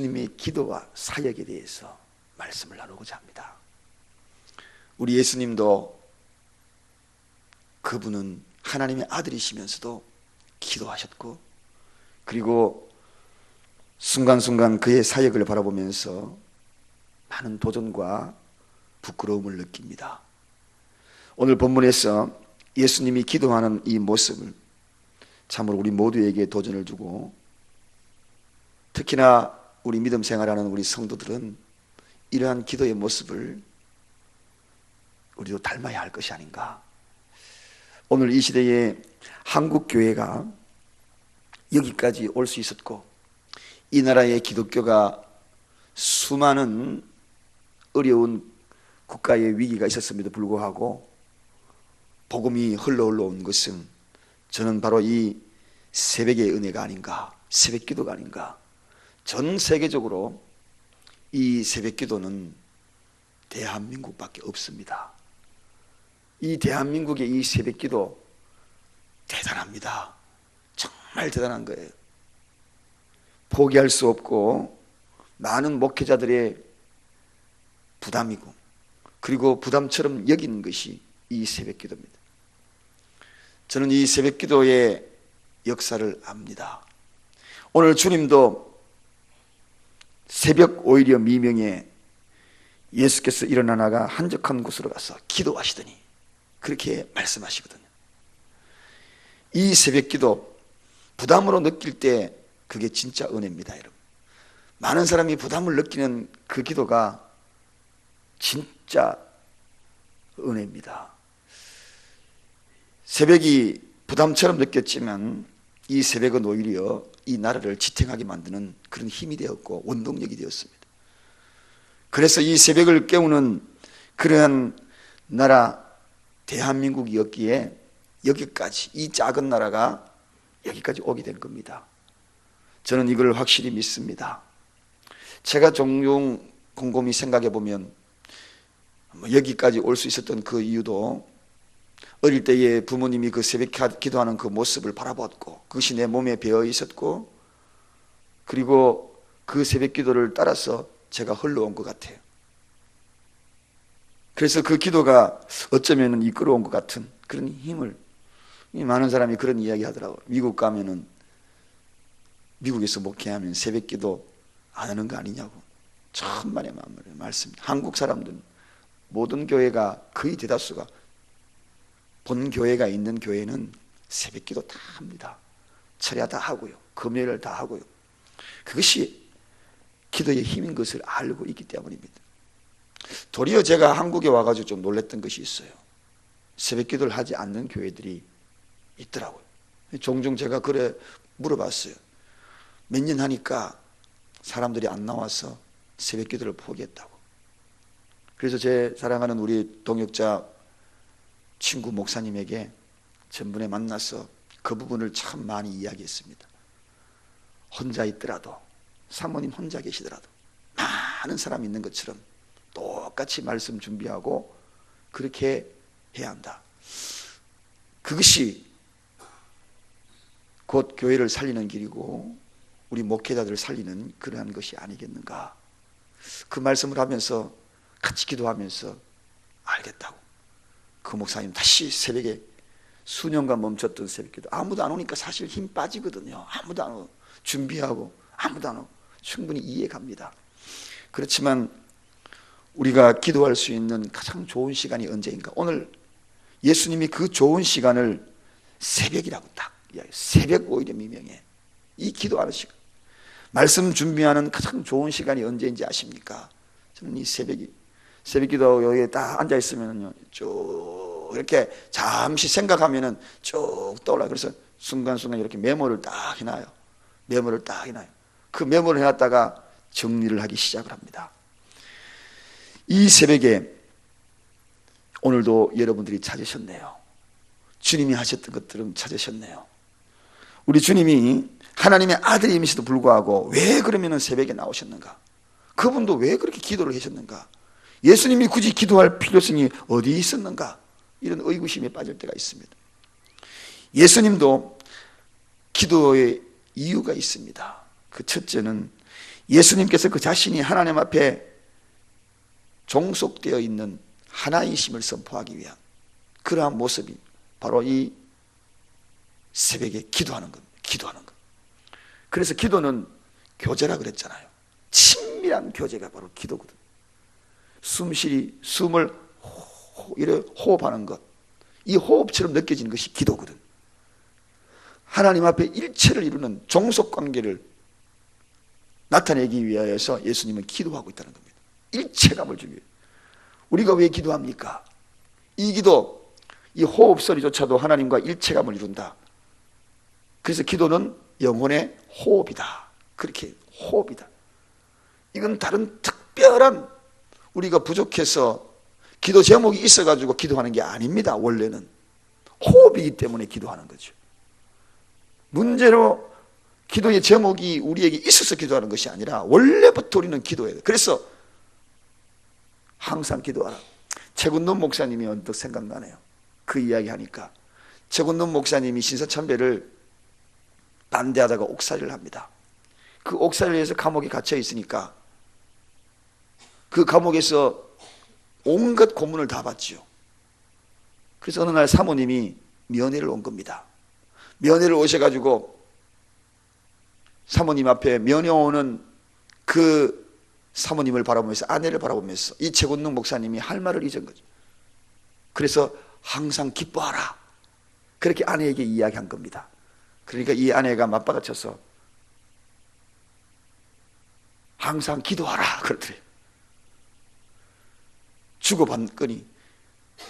예수님의 기도와 사역에 대해서 말씀을 나누고자 합니다. 우리 예수님도 그분은 하나님의 아들이시면서도 기도하셨고 그리고 순간순간 그의 사역을 바라보면서 많은 도전과 부끄러움을 느낍니다. 오늘 본문에서 예수님이 기도하는 이 모습을 참으로 우리 모두에게 도전을 주고 특히나 우리 믿음 생활하는 우리 성도들은 이러한 기도의 모습을 우리도 닮아야 할 것이 아닌가. 오늘 이 시대에 한국 교회가 여기까지 올 수 있었고 이 나라의 기독교가 수많은 어려운 국가의 위기가 있었음에도 불구하고 복음이 흘러 흘러온 것은 저는 바로 이 새벽의 은혜가 아닌가, 새벽 기도가 아닌가. 전 세계적으로 이 새벽 기도는 대한민국밖에 없습니다. 이 대한민국의 이 새벽 기도 대단합니다. 정말 대단한 거예요. 포기할 수 없고 많은 목회자들의 부담이고 그리고 부담처럼 여기는 것이 이 새벽 기도입니다. 저는 이 새벽 기도의 역사를 압니다. 오늘 주님도 새벽 오히려 미명에 예수께서 일어나나가 한적한 곳으로 가서 기도하시더니 그렇게 말씀하시거든요. 이 새벽 기도 부담으로 느낄 때 그게 진짜 은혜입니다, 여러분. 많은 사람이 부담을 느끼는 그 기도가 진짜 은혜입니다. 새벽이 부담처럼 느꼈지만 이 새벽은 오히려 이 나라를 지탱하게 만드는 그런 힘이 되었고 원동력이 되었습니다. 그래서 이 새벽을 깨우는 그러한 나라 대한민국이었기에 여기까지 이 작은 나라가 여기까지 오게 된 겁니다. 저는 이걸 확실히 믿습니다. 제가 종종 곰곰이 생각해 보면 뭐 여기까지 올 수 있었던 그 이유도 어릴 때에 부모님이 그 새벽 기도하는 그 모습을 바라봤고 그것이 내 몸에 배어 있었고 그리고 그 새벽 기도를 따라서 제가 흘러온 것 같아요. 그래서 그 기도가 어쩌면 이끌어온 것 같은 그런 힘을 많은 사람이 그런 이야기 하더라고요. 미국 가면은 미국에서 목회하면 새벽 기도 안 하는 거 아니냐고. 천만의 말씀. 한국 사람들은 모든 교회가 거의 대다수가 본 교회가 있는 교회는 새벽 기도 다 합니다. 철야 다 하고요. 금요일 다 하고요. 그것이 기도의 힘인 것을 알고 있기 때문입니다. 도리어 제가 한국에 와가지고 좀 놀랬던 것이 있어요. 새벽 기도를 하지 않는 교회들이 있더라고요. 종종 제가 그래 물어봤어요. 몇 년 하니까 사람들이 안 나와서 새벽 기도를 포기했다고. 그래서 제 사랑하는 우리 동역자 친구 목사님에게 전번에 만나서 그 부분을 참 많이 이야기했습니다. 혼자 있더라도, 사모님 혼자 계시더라도, 많은 사람 있는 것처럼 똑같이 말씀 준비하고 그렇게 해야 한다. 그것이 곧 교회를 살리는 길이고 우리 목회자들을 살리는 그러한 것이 아니겠는가. 그 말씀을 하면서 같이 기도하면서 알겠다고. 그 목사님 다시 새벽에 수년간 멈췄던 새벽 기도. 아무도 안 오니까 사실 힘 빠지거든요. 아무도 안 오고. 준비하고 아무도 안 오고. 충분히 이해 갑니다. 그렇지만 우리가 기도할 수 있는 가장 좋은 시간이 언제인가? 오늘 예수님이 그 좋은 시간을 새벽이라고 딱 새벽 오히려 미명에 이 기도하는 시간 말씀 준비하는 가장 좋은 시간이 언제인지 아십니까? 저는 이 새벽이 새벽 기도 여기에 딱 앉아 있으면요 쭉 이렇게 잠시 생각하면은 쭉 떠올라. 그래서 순간순간 이렇게 메모를 딱 해놔요. 메모를 딱 해놔요. 그 메모를 해놨다가 정리를 하기 시작을 합니다. 이 새벽에 오늘도 여러분들이 찾으셨네요. 주님이 하셨던 것들은 찾으셨네요. 우리 주님이 하나님의 아들임에서도 불구하고 왜 그러면 새벽에 나오셨는가? 그분도 왜 그렇게 기도를 하셨는가? 예수님이 굳이 기도할 필요성이 어디 있었는가? 이런 의구심에 빠질 때가 있습니다. 예수님도 기도의 이유가 있습니다. 그 첫째는 예수님께서 그 자신이 하나님 앞에 종속되어 있는 하나이심을 선포하기 위한 그러한 모습이 바로 이 새벽에 기도하는 겁니다. 기도하는 것. 그래서 기도는 교제라 그랬잖아요. 친밀한 교제가 바로 기도거든. 숨쉬리 숨을 호, 이래 호흡하는 것. 이 호흡처럼 느껴지는 것이 기도거든. 하나님 앞에 일체를 이루는 종속 관계를 나타내기 위하여서 예수님은 기도하고 있다는 겁니다. 일체감을 주기 위해. 우리가 왜 기도합니까? 이 기도, 이 호흡 소리조차도 하나님과 일체감을 이룬다. 그래서 기도는 영혼의 호흡이다. 그렇게 호흡이다. 이건 다른 특별한 우리가 부족해서 기도 제목이 있어가지고 기도하는 게 아닙니다. 원래는 호흡이기 때문에 기도하는 거죠. 문제로 기도의 제목이 우리에게 있어서 기도하는 것이 아니라 원래부터 우리는 기도해야 돼. 그래서 항상 기도하라. 최군돈 목사님이 언뜻 생각나네요. 그 이야기 하니까 최군돈 목사님이 신사참배를 반대하다가 옥살이를 합니다. 그 옥살이를 해서 감옥에 갇혀 있으니까 그 감옥에서 온갖 고문을 다 받지요. 그래서 어느 날 사모님이 면회를 온 겁니다. 면회를 오셔가지고 사모님 앞에 면회 오는 그 사모님을 바라보면서 아내를 바라보면서 이 최곤능 목사님이 할 말을 잊은 거죠. 그래서 항상 기뻐하라. 그렇게 아내에게 이야기한 겁니다. 그러니까 이 아내가 맞받아쳐서 항상 기도하라 그러더래요. 주고받거니.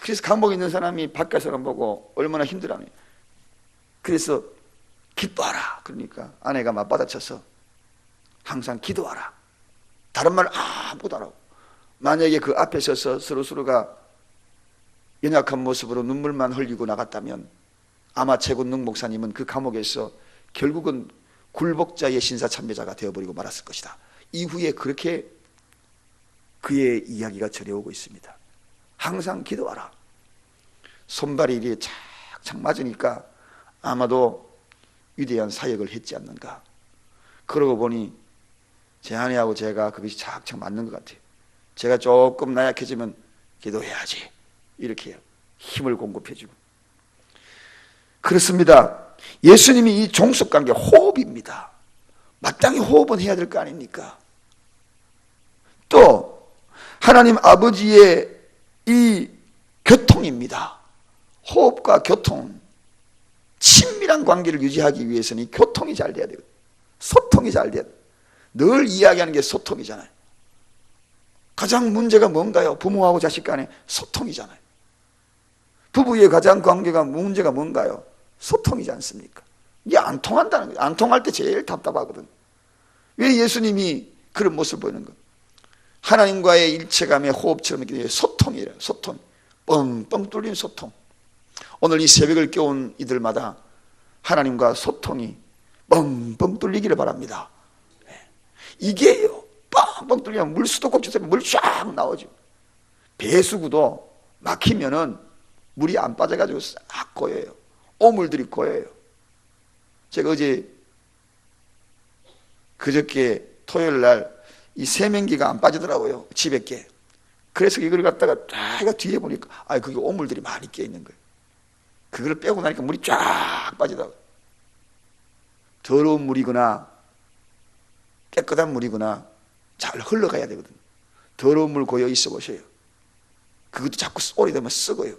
그래서 감옥에 있는 사람이 밖에서 보고 얼마나 힘들어하냐. 그래서 기뻐하라. 그러니까 아내가 맞받아쳐서 항상 기도하라. 다른 말 아무것도 안 하고. 만약에 그 앞에 서서 서로서로가 연약한 모습으로 눈물만 흘리고 나갔다면 아마 최군능 목사님은 그 감옥에서 결국은 굴복자의 신사 참배자가 되어버리고 말았을 것이다. 이후에 그렇게 그의 이야기가 전해오고 있습니다. 항상 기도하라. 손발이 이리 착착 맞으니까 아마도 위대한 사역을 했지 않는가. 그러고 보니 제 아내하고 제가 그것이 착착 맞는 것 같아요. 제가 조금 나약해지면 기도해야지. 이렇게 힘을 공급해주고. 그렇습니다. 예수님이 이 종속관계 호흡입니다. 마땅히 호흡은 해야 될 거 아닙니까? 또 하나님 아버지의 이 교통입니다. 호흡과 교통. 친밀한 관계를 유지하기 위해서는 이 교통이 잘 돼야 돼요. 소통이 잘 돼야 돼요. 늘 이야기하는 게 소통이잖아요. 가장 문제가 뭔가요? 부모하고 자식 간의 소통이잖아요. 부부의 가장 관계가 문제가 뭔가요? 소통이지 않습니까? 이게 안 통한다는 거예요. 안 통할 때 제일 답답하거든. 왜 예수님이 그런 모습을 보이는 거예요? 하나님과의 일체감의 호흡처럼 소통이래요. 소통. 뻥뻥 뚫린 소통. 오늘 이 새벽을 깨운 이들마다 하나님과 소통이 뻥뻥 뚫리기를 바랍니다. 네. 이게요. 뻥뻥 뚫리면 물수도 꼭지면 물쫙 나오죠. 배수구도 막히면은 물이 안 빠져가지고 싹 고여요. 오물들이 고여요. 제가 어제 그저께 토요일 날 이 세면기가 안 빠지더라고요. 집에 게. 그래서 이걸 갖다가 쫙 뒤에 보니까 아 그게 오물들이 많이 껴 있는 거예요. 그걸 빼고 나니까 물이 쫙 빠지더라고요. 더러운 물이거나 깨끗한 물이거나 잘 흘러가야 되거든. 더러운 물 고여 있어 보세요. 그것도 자꾸 오래되면 썩어요.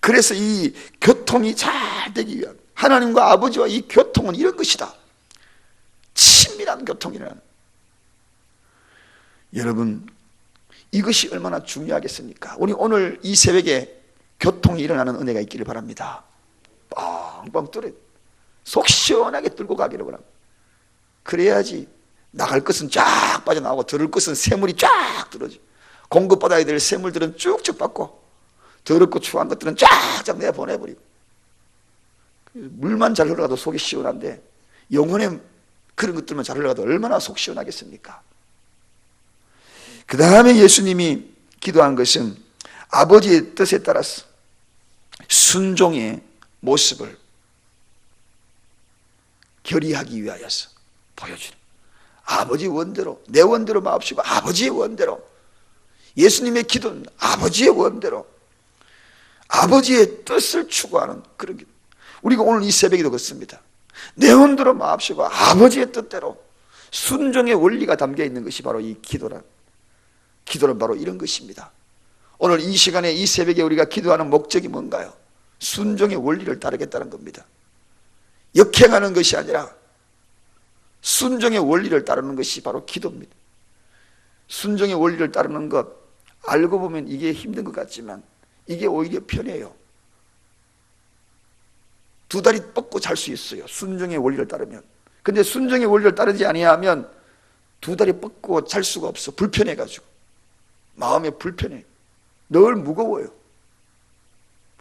그래서 이 교통이 잘 되기 위한 하나님과 아버지와 이 교통은 이런 것이다. 친밀한 교통이라는. 여러분, 이것이 얼마나 중요하겠습니까? 우리 오늘 이 새벽에 교통이 일어나는 은혜가 있기를 바랍니다. 뻥뻥 뚫어. 속 시원하게 뚫고 가기를 바랍니다. 그래야지 나갈 것은 쫙 빠져나오고 들을 것은 새물이 쫙 들어지. 공급받아야 될 새물들은 쭉쭉 받고 더럽고 추한 것들은 쫙쫙 내보내버리고 물만 잘 흘러가도 속이 시원한데 영혼의 그런 것들만 잘 흘러가도 얼마나 속 시원하겠습니까? 그 다음에 예수님이 기도한 것은 아버지의 뜻에 따라서 순종의 모습을 결의하기 위하여서 보여주는 아버지 원대로 내 원대로 마옵시고 아버지의 원대로 예수님의 기도는 아버지의 원대로 아버지의 뜻을 추구하는 그런 기도. 우리가 오늘 이 새벽에도 그렇습니다. 내 원대로 마옵시고 아버지의 뜻대로 순종의 원리가 담겨 있는 것이 바로 이 기도란 기도는 바로 이런 것입니다. 오늘 이 시간에 이 새벽에 우리가 기도하는 목적이 뭔가요? 순종의 원리를 따르겠다는 겁니다. 역행하는 것이 아니라 순종의 원리를 따르는 것이 바로 기도입니다. 순종의 원리를 따르는 것 알고 보면 이게 힘든 것 같지만 이게 오히려 편해요. 두 다리 뻗고 잘 수 있어요. 순종의 원리를 따르면. 근데 순종의 원리를 따르지 아니하면 두 다리 뻗고 잘 수가 없어. 불편해 가지고. 마음에 불편해. 늘 무거워요.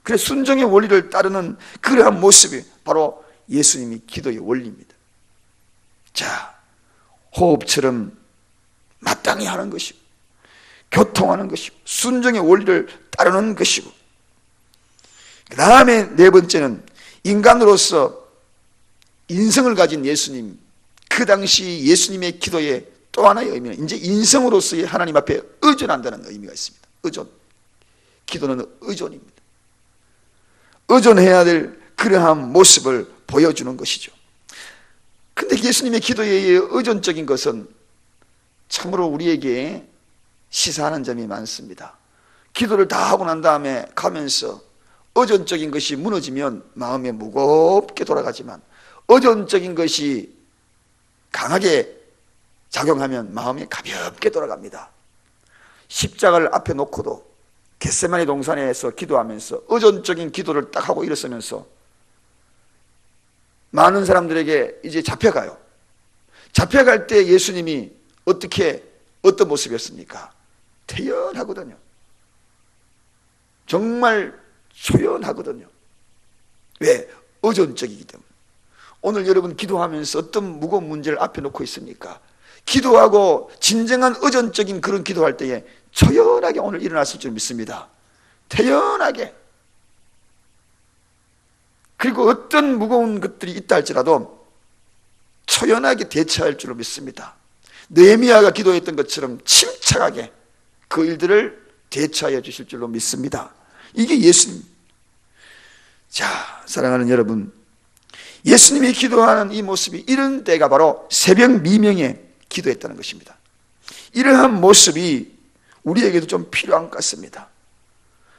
그래 순종의 원리를 따르는 그러한 모습이 바로 예수님이 기도의 원리입니다. 자, 호흡처럼 마땅히 하는 것이고, 교통하는 것이고, 순종의 원리를 따르는 것이고, 그 다음에 네 번째는 인간으로서 인성을 가진 예수님, 그 당시 예수님의 기도의 또 하나의 의미는 이제 인성으로서의 하나님 앞에 의존한다는 의미가 있습니다. 의존. 기도는 의존입니다. 의존해야 될 그러한 모습을 보여주는 것이죠. 근데 예수님의 기도의 의존적인 것은 참으로 우리에게 시사하는 점이 많습니다. 기도를 다 하고 난 다음에 가면서 의존적인 것이 무너지면 마음에 무겁게 돌아가지만 의존적인 것이 강하게 작용하면 마음이 가볍게 돌아갑니다. 십자가를 앞에 놓고도 겟세마니 동산에서 기도하면서 의존적인 기도를 딱 하고 일어서면서 많은 사람들에게 이제 잡혀가요. 잡혀갈 때 예수님이 어떻게 어떤 모습이었습니까? 태연하거든요. 정말 초연하거든요. 왜? 의존적이기 때문에. 오늘 여러분 기도하면서 어떤 무거운 문제를 앞에 놓고 있습니까? 기도하고 진정한 의존적인 그런 기도할 때에 초연하게 오늘 일어났을 줄 믿습니다. 태연하게. 그리고 어떤 무거운 것들이 있다 할지라도 초연하게 대처할 줄로 믿습니다. 느헤미야가 기도했던 것처럼 침착하게 그 일들을 대처하여 주실 줄로 믿습니다. 이게 예수님. 자, 사랑하는 여러분. 예수님이 기도하는 이 모습이 이런 때가 바로 새벽 미명에 기도했다는 것입니다. 이러한 모습이 우리에게도 좀 필요한 것 같습니다.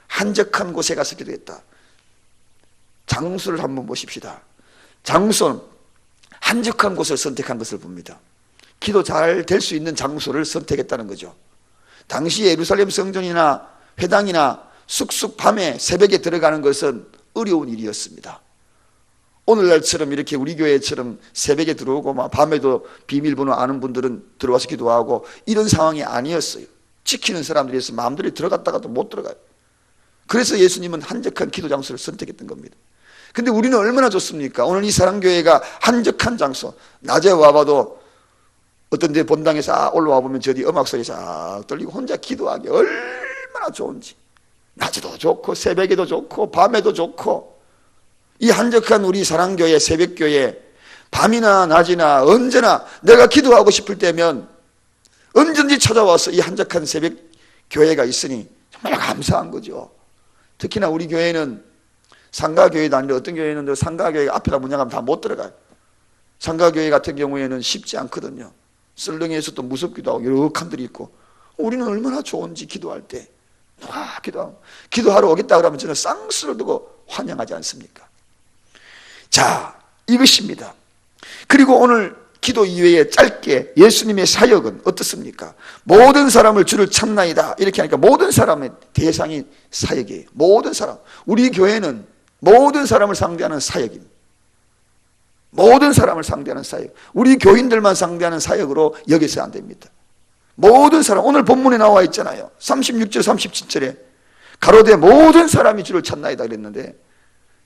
한적한 곳에 가서 기도했다. 장소를 한번 보십시다. 장소는 한적한 곳을 선택한 것을 봅니다. 기도 잘 될 수 있는 장소를 선택했다는 거죠. 당시 예루살렘 성전이나 회당이나 쑥쑥 밤에 새벽에 들어가는 것은 어려운 일이었습니다. 오늘날처럼 이렇게 우리 교회처럼 새벽에 들어오고 막 밤에도 비밀번호 아는 분들은 들어와서 기도하고 이런 상황이 아니었어요. 지키는 사람들이 있어 마음대로 들어갔다가도 못 들어가요. 그래서 예수님은 한적한 기도 장소를 선택했던 겁니다. 근데 우리는 얼마나 좋습니까? 오늘 이 사랑교회가 한적한 장소, 낮에 와봐도 어떤 데 본당에서 올라와 보면 저뒤 음악 소리 싹 들리고 혼자 기도하기 얼마나 좋은지. 낮에도 좋고, 새벽에도 좋고, 밤에도 좋고, 이 한적한 우리 사랑교회, 새벽교회, 밤이나 낮이나 언제나 내가 기도하고 싶을 때면 언제든지 찾아와서 이 한적한 새벽 교회가 있으니 정말 감사한 거죠. 특히나 우리 교회는 상가교회도 아닌데 어떤 교회는 상가교회 앞에다 문양하면 다 못 들어가요. 상가교회 같은 경우에는 쉽지 않거든요. 썰렁해서 또 무섭기도 하고 여러 칸들이 있고 우리는 얼마나 좋은지 기도할 때 와, 기도하고 기도하러 오겠다 그러면 저는 쌍수를 두고 환영하지 않습니까? 자, 이것입니다. 그리고 오늘 기도 이외에 짧게 예수님의 사역은 어떻습니까? 모든 사람을 주를 찾나이다. 이렇게 하니까 모든 사람의 대상이 사역이에요. 모든 사람. 우리 교회는 모든 사람을 상대하는 사역입니다. 모든 사람을 상대하는 사역. 우리 교인들만 상대하는 사역으로 여기서 안 됩니다. 모든 사람, 오늘 본문에 나와 있잖아요. 36절, 37절에 가로되 모든 사람이 주를 찾나이다 그랬는데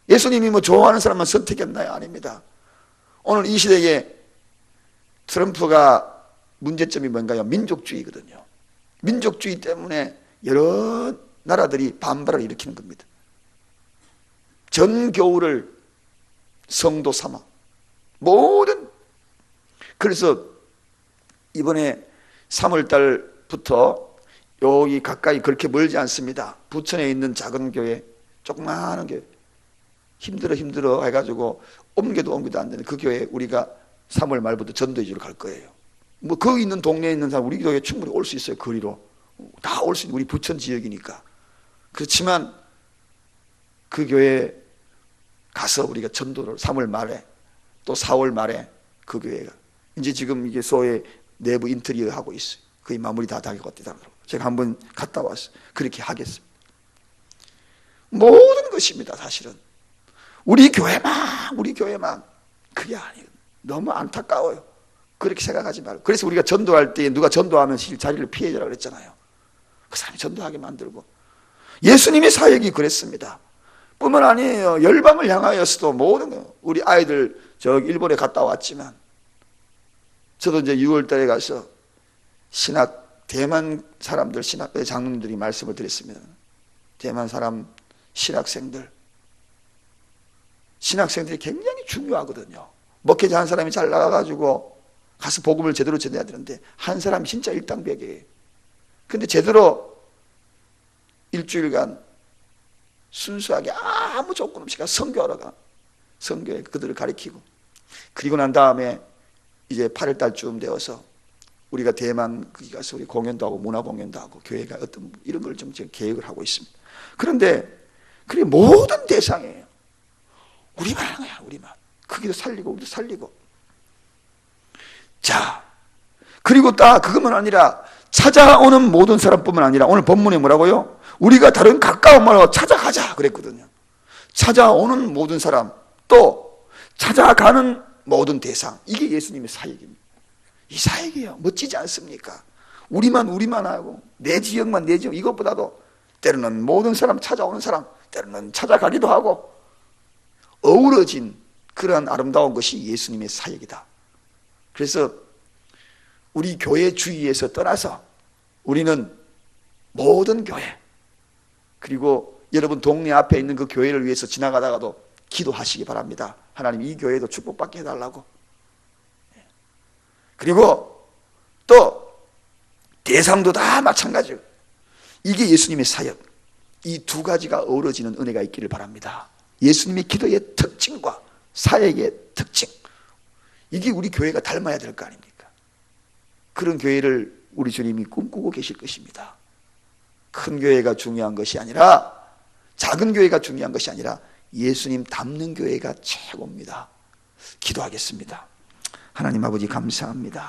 예수님이 뭐 좋아하는 사람만 선택했나요? 아닙니다. 오늘 이 시대에 트럼프가 문제점이 뭔가요? 민족주의거든요. 민족주의 때문에 여러 나라들이 반발을 일으키는 겁니다. 전 교우를 성도 삼아 모든 그래서 이번에 3월 달부터 여기 가까이 그렇게 멀지 않습니다. 부천에 있는 작은 교회, 조그마한 교회. 힘들어 힘들어 해가지고 옮겨도 옮겨도 안 되는 그 교회 우리가 3월 말부터 전도 이주로 갈 거예요. 뭐 거기 있는 동네에 있는 사람 우리 교회 충분히 올 수 있어요. 거리로. 다 올 수 있는 우리 부천 지역이니까. 그렇지만 그 교회 가서 우리가 전도를 3월 말에 또 4월 말에 그 교회가 이제 지금 이게 소위 내부 인테리어 하고 있어요. 거의 마무리 다 되고 있더라고요. 제가 한번 갔다 왔어요. 그렇게 하겠습니다. 모든 것입니다, 사실은. 우리 교회만, 우리 교회만. 그게 아니에요. 너무 안타까워요. 그렇게 생각하지 말고. 그래서 우리가 전도할 때 누가 전도하면 자리를 피해자라 그랬잖아요. 그 사람이 전도하게 만들고. 예수님의 사역이 그랬습니다. 뿐만 아니에요. 열방을 향하여서도 모든 거. 우리 아이들 저 일본에 갔다 왔지만 저도 이제 6월 달에 가서 신학 대만 사람들 신학 장로님들이 말씀을 드렸습니다. 대만 사람 신학생들 신학생들이 굉장히 중요하거든요. 목회자 한 사람이 잘 나가가지고 가서 복음을 제대로 전해야 되는데 한 사람이 진짜 일당백이에요. 근데 제대로 일주일간 순수하게 아무 조건 없이 가 성교하러 가. 성교에 그들을 가리키고. 그리고 난 다음에 이제 8월 달쯤 되어서 우리가 대만 거기 가서 우리 공연도 하고 문화 공연도 하고 교회가 어떤 이런 걸 좀 계획을 하고 있습니다. 그런데 그게 모든 대상이에요. 우리만 하는 거야, 우리만. 거기도 살리고 우리도 살리고. 자, 그리고 딱 그것만 아니라 찾아오는 모든 사람뿐만 아니라 오늘 본문에 뭐라고요? 우리가 다른 가까운 말로 찾아가자 그랬거든요. 찾아오는 모든 사람 또 찾아가는 모든 대상 이게 예수님의 사역입니다. 이 사역이에요. 멋지지 않습니까? 우리만 우리만 하고 내 지역만 내 지역 이것보다도 때로는 모든 사람 찾아오는 사람 때로는 찾아가기도 하고 어우러진 그러한 아름다운 것이 예수님의 사역이다. 그래서 우리 교회 주위에서 떠나서 우리는 모든 교회 그리고 여러분 동네 앞에 있는 그 교회를 위해서 지나가다가도 기도하시기 바랍니다. 하나님 이 교회도 축복받게 해달라고. 그리고 또 대상도 다 마찬가지예요. 이게 예수님의 사역. 이 두 가지가 어우러지는 은혜가 있기를 바랍니다. 예수님의 기도의 특징과 사역의 특징. 이게 우리 교회가 닮아야 될 거 아닙니까? 그런 교회를 우리 주님이 꿈꾸고 계실 것입니다. 큰 교회가 중요한 것이 아니라 작은 교회가 중요한 것이 아니라 예수님 닮는 교회가 최고입니다. 기도하겠습니다. 하나님 아버지 감사합니다.